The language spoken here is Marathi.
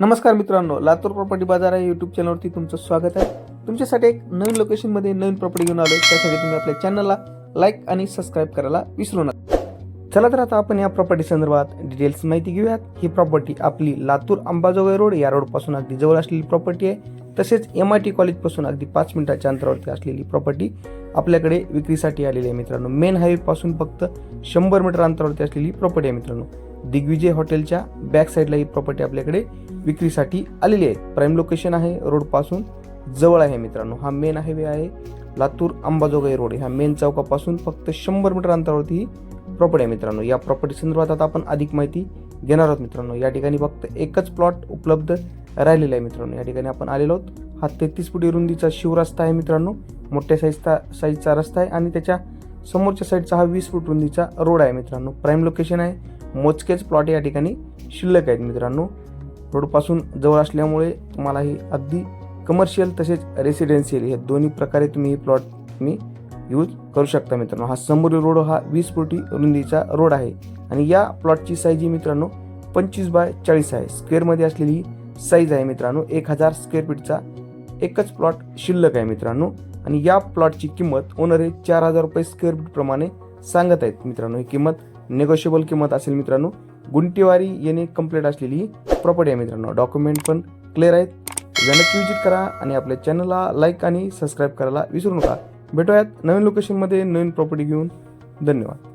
नमस्कार मित्रांनो लातूर प्रॉपर्टी बाजार या यूट्यूब चॅनलवरती तुमचं स्वागत आहे. तुमच्यासाठी एक नवीन लोकेशनमध्ये नवीन प्रॉपर्टी घेऊन आलो त्यासाठी तुम्ही आपल्या चॅनलला लाईक आणि सबस्क्राईब करायला विसरू नका. चला तर आता आपण या प्रॉपर्टी संदर्भात डिटेल्स माहिती घेऊयात. ही प्रॉपर्टी आपली लातूर अंबाजोगाई रोड या रोडपासून अगदी जवळ असलेली प्रॉपर्टी आहे. तसेच एम आय टी कॉलेजपासून अगदी पाच मिनिटाच्या अंतरावरती असलेली प्रॉपर्टी आपल्याकडे विक्रीसाठी आलेली आहे मित्रांनो. मेन हायवेपासून फक्त शंभर मीटर अंतरावरती असलेली प्रॉपर्टी आहे मित्रांनो. दिग्विजय हॉटेलच्या बॅक साईडला ही प्रॉपर्टी आपल्याकडे विक्रीसाठी आलेली आहे. प्राईम लोकेशन आहे रोडपासून जवळ आहे मित्रांनो. हा मेन हायवे आहे. लातूर अंबाजोगाई रोड. ह्या मेन चौकापासून फक्त शंभर मीटर अंतरावरती ही प्रॉपर्टी आहे मित्रांनो. या प्रॉपर्टी संदर्भात आता आपण अधिक माहिती घेणार आहोत मित्रांनो. या ठिकाणी फक्त एकच प्लॉट उपलब्ध राहिलेला आहे मित्रांनो. या ठिकाणी आपण आलेलो आहोत. हा तेहतीस फुटी रुंदीचा शिवरस्ता आहे मित्रांनो. मोठ्या साईजचा साईजचा रस्ता आहे आणि त्याच्या समोरच्या साईडचा हा वीस फूट रुंदीचा रोड आहे मित्रांनो. प्राईम लोकेशन आहे. मोजकेच प्लॉट या ठिकाणी शिल्लक आहेत मित्रांनो. रोडपासून जवळ असल्यामुळे तुम्हाला हे अगदी कमर्शियल तसेच रेसिडेन्शियल हे दोन्ही प्रकारे तुम्ही हे प्लॉट तुम्ही यूज करू शकता मित्रांनो. हा समोरील रोड हा वीस फुटी रुंदीचा रोड आहे आणि या प्लॉटची साईज ही मित्रांनो पंचवीस बाय चाळीस आहे. स्क्वेअरमध्ये असलेली ही साईज आहे मित्रांनो एक हजार स्क्वेअर फीटचा एकच प्लॉट शिल्लक आहे मित्रांनो. आणि या प्लॉटची किंमत ओनर हे चार हजार रुपये स्क्वेअर फीटप्रमाणे सांगत आहेत मित्रांनो. ही किंमत नेगोशिएबल किंमत असेल मित्रांनो. गुंटेवारी येणे कंप्लीट असलेली ही प्रॉपर्टी आहे मित्रांनो. डॉक्युमेंट पण क्लिअर आहेत. नक्की विजिट करा आणि आपल्या चॅनलला लाईक आणि सबस्क्राईब करायला विसरू नका. भेटूयात नवीन लोकेशनमध्ये नवीन प्रॉपर्टी घेऊन. धन्यवाद.